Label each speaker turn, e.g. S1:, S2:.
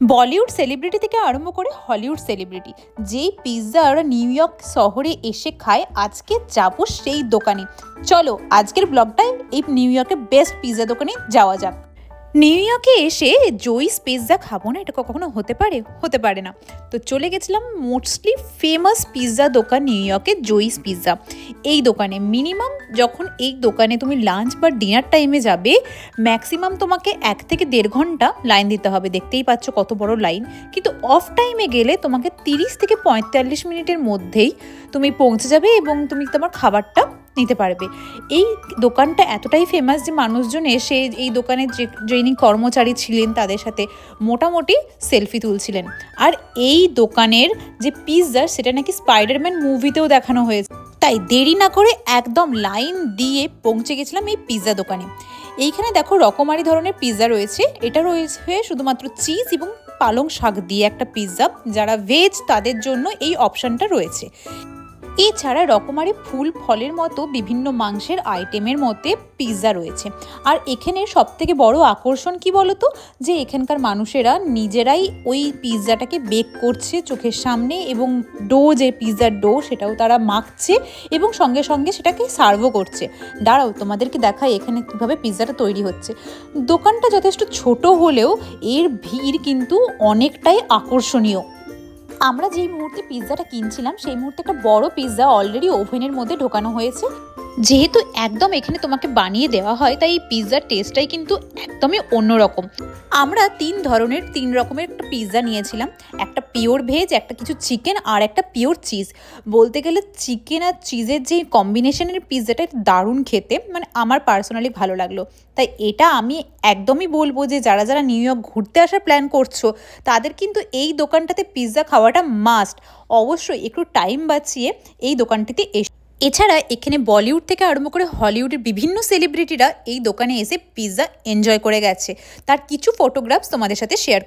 S1: Bollywood celebrity থেকে আরম্ভ করে হলিউড সেলিব্রিটি, যেই পিৎজা ওরা নিউ ইয়র্ক শহরে এসে খায়, আজকে যাব সেই দোকানে। চলো, আজকের ব্লগটায় এই নিউ ইয়র্কের বেস্ট পিৎজা দোকানে যাওয়া যাক। নিউ ইয়র্কে এসে জয়িস পিৎজা খাব না, এটা কখনো হতে পারে? হতে পারে না। তো চলে গেছিলাম মোস্টলি ফেমাস পিৎজা দোকান নিউ ইয়র্কে জয়িস পিৎজা এই দোকানে মিনিমাম যখন এই দোকানে তুমি লাঞ্চ বা ডিনার টাইমে যাবে ম্যাক্সিমাম তোমাকে এক থেকে দেড় ঘণ্টা লাইন দিতে হবে। দেখতেই পাচ্ছ কত বড় লাইন কিন্তু অফ টাইমে গেলে তোমাকে তিরিশ থেকে পঁয়তাল্লিশ মিনিটের মধ্যেই তুমি পৌঁছে যাবে এবং তুমি তোমার খাবারটা নিতে পারবে। এই দোকানটা এতটাই ফেমাস যে মানুষজন এসে এই দোকানের যে যিনি কর্মচারী ছিলেন তাদের সাথে মোটামুটি সেলফি তুলছিলেন। আর এই দোকানের যে পিৎজা সেটা নাকি স্পাইডারম্যান মুভিতেও দেখানো হয়েছে। তাই দেরি না করে একদম লাইন দিয়ে পৌঁছে গেছিলাম এই পিৎজা দোকানে। এইখানে দেখো রকমারি ধরনের পিৎজা রয়েছে। এটা রয়েছে শুধুমাত্র চিজ এবং পালং শাক দিয়ে একটা পিৎজা যারা ভেজ তাদের জন্য এই অপশানটা রয়েছে। এছাড়া রকমারি ফুল, ফলের মতো বিভিন্ন মাংসের আইটেমের মধ্যে পিৎজা রয়েছে। আর এখানে সব থেকে বড় আকর্ষণ কি বলতো? যে এখানকার মানুষেরা নিজেরাই ওই পিৎজাটাকে বেক করছে চোখের সামনে এবং ডো যে পিৎজার ডো সেটাও তারা মাখছে এবং সঙ্গে সঙ্গে সেটাকে সার্ভও করছে। দাঁড়াও, তোমাদেরকে দেখাই এখানে কীভাবে পিৎজাটা তৈরি হচ্ছে। দোকানটা যথেষ্ট ছোট হলেও এর ভিড় কিন্তু অনেকটাই আকর্ষণীয়। আমরা যেই মুহূর্তে পিৎজাটা কিনছিলাম, সেই মুহূর্তে একটা বড় পিৎজা অলরেডি ওভেনের মধ্যে ঢোকানো হয়েছে। যেহেতু একদম এখানে তোমাকে বানিয়ে দেওয়া হয়, তাই এই পিৎজার টেস্টটাই কিন্তু একদমই অন্যরকম। আমরা তিন ধরনের, তিন রকমের একটা পিৎজা নিয়েছিলাম। একটা পিওর ভেজ একটা কিছু চিকেন আর একটা পিওর চিজ বলতে গেলে চিকেন আর চিজের যে কম্বিনেশনের পিৎজাটা দারুণ খেতে মানে আমার পার্সোনালি ভালো লাগল। তাই এটা আমি একদমই বলব যে, যারা যারা নিউ ইয়র্ক ঘুরতে আসার প্ল্যান করছ, তাদের কিন্তু এই দোকানটাতে পিৎজা খাওয়াটা মাস্ট অবশ্যই একটু টাইম বাঁচিয়ে এই দোকানটিতে এসে এছাড়া এখানে বলিউড থেকে আরম্ভ করে হলিউডের বিভিন্ন সেলিব্রিটিরা এই দোকানে এসে পিৎজা এনজয় করে গেছে। তার কিছু ফটোগ্রাফস তোমাদের সাথে শেয়ার